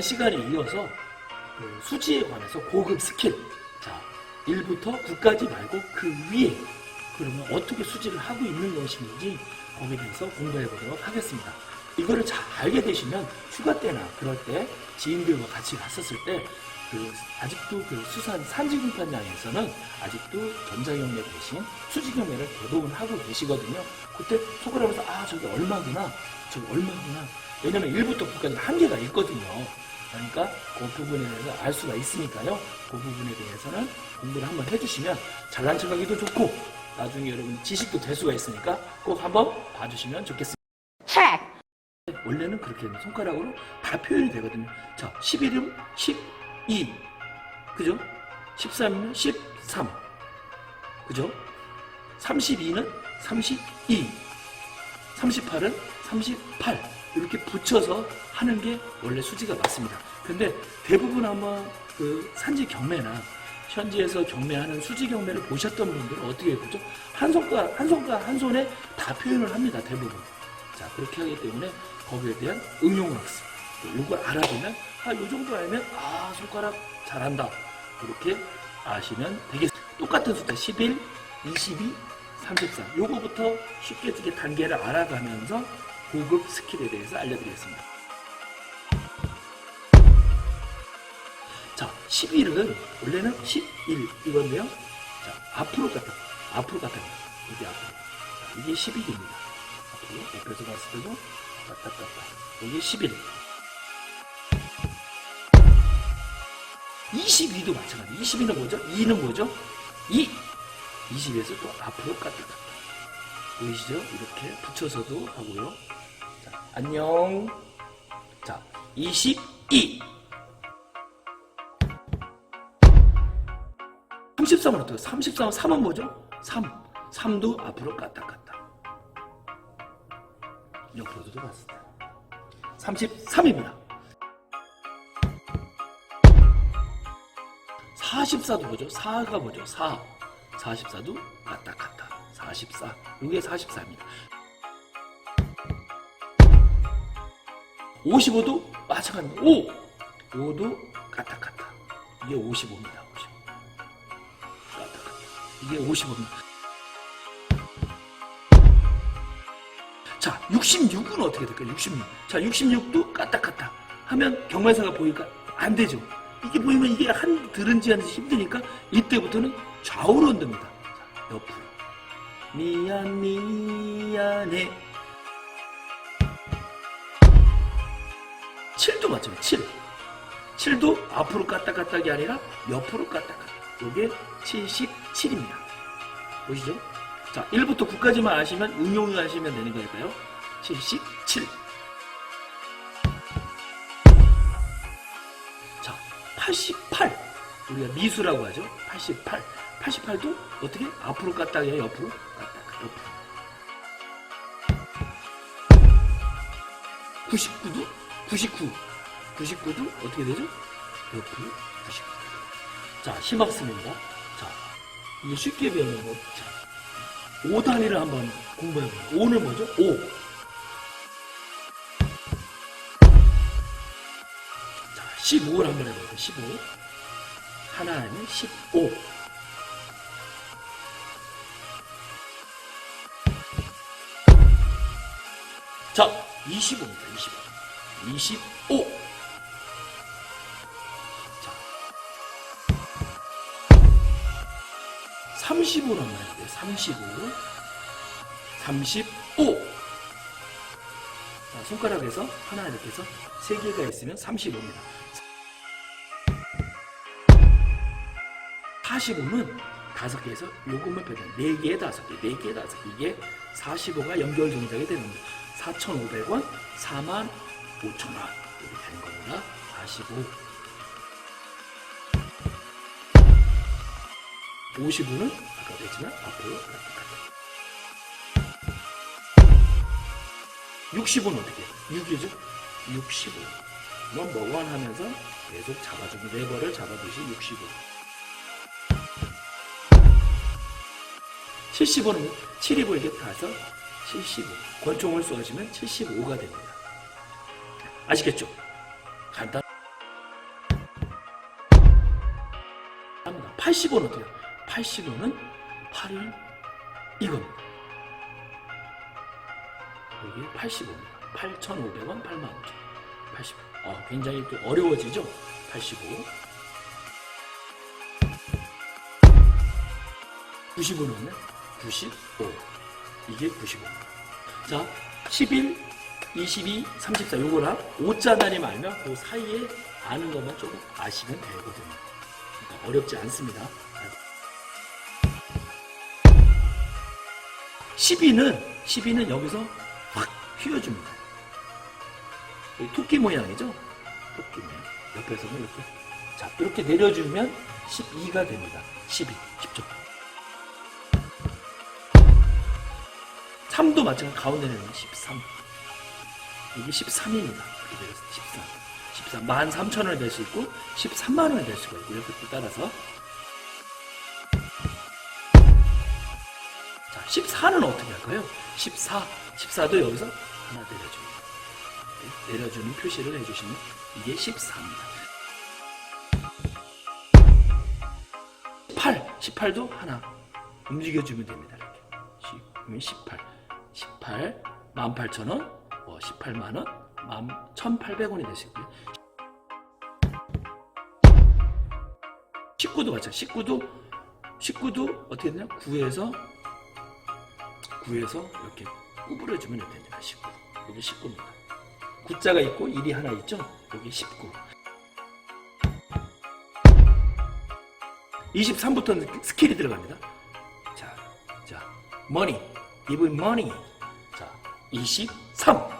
전 시간에 이어서 그 수지에 관해서 고급 스킬 자 1부터 9까지 말고 그 위에 그러면 어떻게 수지를 하고 있는 것인지 거기에 대해서 공부해 보도록 하겠습니다. 이거를 잘 알게 되시면 휴가 때나 그럴 때 지인들과 같이 갔었을 때 그 아직도 그 수산 산지공판장에서는 아직도 전자경매 대신 수지경매를 대부분 하고 계시거든요. 그때 속을 하면서 아 저기 얼마구나 저기 얼마구나 왜냐면 1부터 9까지 한계가 있거든요. 그러니까 그 부분에 대해서 알 수가 있으니까요. 그 부분에 대해서는 공부를 한번 해주시면 잘난 척하기도 좋고 나중에 여러분 지식도 될 수가 있으니까 꼭 한번 봐주시면 좋겠습니다. 원래는 그렇게 손가락으로 다 표현이 되거든요. 자, 11이면 12. 그죠? 13이면 13. 그죠? 32는 32. 38은 38. 이렇게 붙여서 하는 게 원래 수지가 맞습니다. 근데 대부분 아마 그 산지 경매나 현지에서 경매하는 수지 경매를 보셨던 분들은 어떻게 보죠? 한 손가 한 손가 한 손에 다 표현을 합니다. 대부분. 자 그렇게 하기 때문에 거기에 대한 응용 학습. 이걸 알아두면 아, 요 정도 알면 아 손가락 잘한다. 이렇게 아시면 되겠습니다. 똑같은 숫자 11, 22, 34. 요거부터 쉽게 쉽게 단계를 알아가면서 고급 스킬에 대해서 알려드리겠습니다. 자, 11은 원래는 11 이건데요. 자, 앞으로 갔다, 앞으로 갔다, 여기 앞으로. 자, 이게 11입니다. 앞으로 옆에서 봤을 때도 갔다. 여기 11. 22도 마찬가지. 22는 뭐죠? 2는 뭐죠? 2. 20에서 또 앞으로 갔다. 보이시죠? 이렇게 붙여서도 하고요. 자, 안녕. 자, 22. 33은 어때요? 33은 3은 뭐죠? 3. 3도 앞으로 갔다 갔다. 옆으로도 때. 33입니다. 44도 뭐죠? 4가 뭐죠? 4. 44도 갔다 갔다. 44. 이게 44입니다. 55도 마찬가지입니다. 5. 5도 갔다 갔다. 이게 55입니다. 55. 갔다 갔다. 이게 55입니다. 자, 66은 어떻게 될까요? 66. 자, 66도 까딱까딱 하면 경매사가 보니까 안 되죠. 이게 보이면 이게 한 들은지 하는지 힘드니까 이때부터는 좌우로 흔듭니다. 자, 옆으로. 미안, 미안해. 7도 맞죠? 7. 7도 앞으로 까딱까딱이 아니라 옆으로 까딱까딱. 이게 77입니다. 보시죠? 자, 1부터 9까지만 아시면 응용을 하시면 되는 거니까요. 77. 자, 88. 우리가 미수라고 하죠. 88. 88도 어떻게? 앞으로 까딱이야, 옆으로? 까딱, 옆으로. 99도? 99. 99도 어떻게 되죠? 옆으로 99. 자, 힘학습입니다. 자, 이게 쉽게 배우는 거. 자, 5단위를 한번 공부해보요 5는 뭐죠? 5. 자, 15를 한번 해볼게요. 15. 하나는 15. 자, 25입니다. 25. 25. 자, 35로 한번 해볼게요. 35. 35. 자, 손가락에서 하나 이렇게 해서 세 개가 있으면 35입니다. 45는 다섯 개에서 요것만 빼면 네 개에 다섯 개, 네 개에 다섯 개. 이게 45가 연결 동작이 되는 겁니다. 4,500원, 4만 5천 원. 이렇게 되는 겁니다. 45. 55는 아까도 했지만 앞으로 갔다 60은 어떻게 해요? 6이죠? 65. 넘버 원 하면서 계속 잡아주고 레버를 잡아주시 65. 75는 7이 보이게 타서 75. 권총을 쏘시면 75가 됩니다. 아시겠죠? 간단. 80원 어때요? 80원은 8일 이겁니다. 이게 80원. 8,500원, 8만 원. 80. 아, 굉장히 또 어려워지죠? 85. 90원은 95. 이게 95. 자, 11. 22, 34 요거랑 5자 단위 알면 그 사이에 아는 것만 조금 아시면 되거든요. 그러니까 어렵지 않습니다. 12는 12는 여기서 확 휘어줍니다. 토끼 모양이죠? 토끼 모양. 옆에서는 이렇게 자 이렇게 내려주면 12가 됩니다. 12 쉽죠? 3도 마찬가지 가운데는 13 이게 13입니다. 이렇게 내려서 13 13 13,000원이 될수 있고 13만 원이 될 수가 있고 이렇게 또 따라서 자 14는 어떻게 할까요? 14 14도 여기서 하나 내려줍니다. 네, 내려주는 표시를 해주시면 이게 14입니다. 18 18도 하나 움직여주면 됩니다. 이렇게 그러면 18 18 18,000원 뭐 18만 원 1,800원이 되시고요. 19도 마찬가지. 19도 19도 어떻게 되냐? 9에서 9에서 이렇게 구부려 주면 됩니다. 19. 여기 19입니다. 9자가 있고 1이 하나 있죠? 여기 19. 23부터는 스킬이 들어갑니다. 자, 자, money, give money. 자, 23.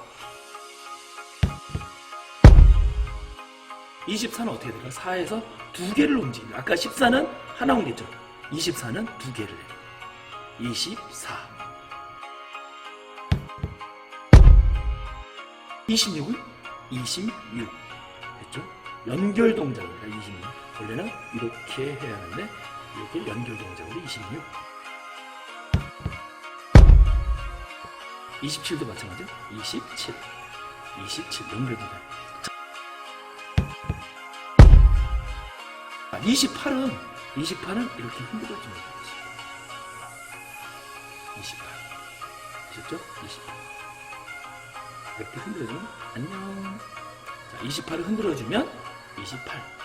24는 어떻게 될까? 4에서 두 개를 움직입니다. 아까 14는 하나 옮겼죠. 24는 두 개를 해요. 24. 26은 26. 됐죠? 연결 동작입니다. 26. 원래는 이렇게 해야 하는데 이렇게 연결 동작으로 26. 27도 마찬가지죠. 27. 27 연결 동작. 28은 28은 이렇게 흔들어주면 되지. 28. 아셨죠? 28. 이렇게 흔들어주면 안녕. 자, 28을 흔들어주면 28.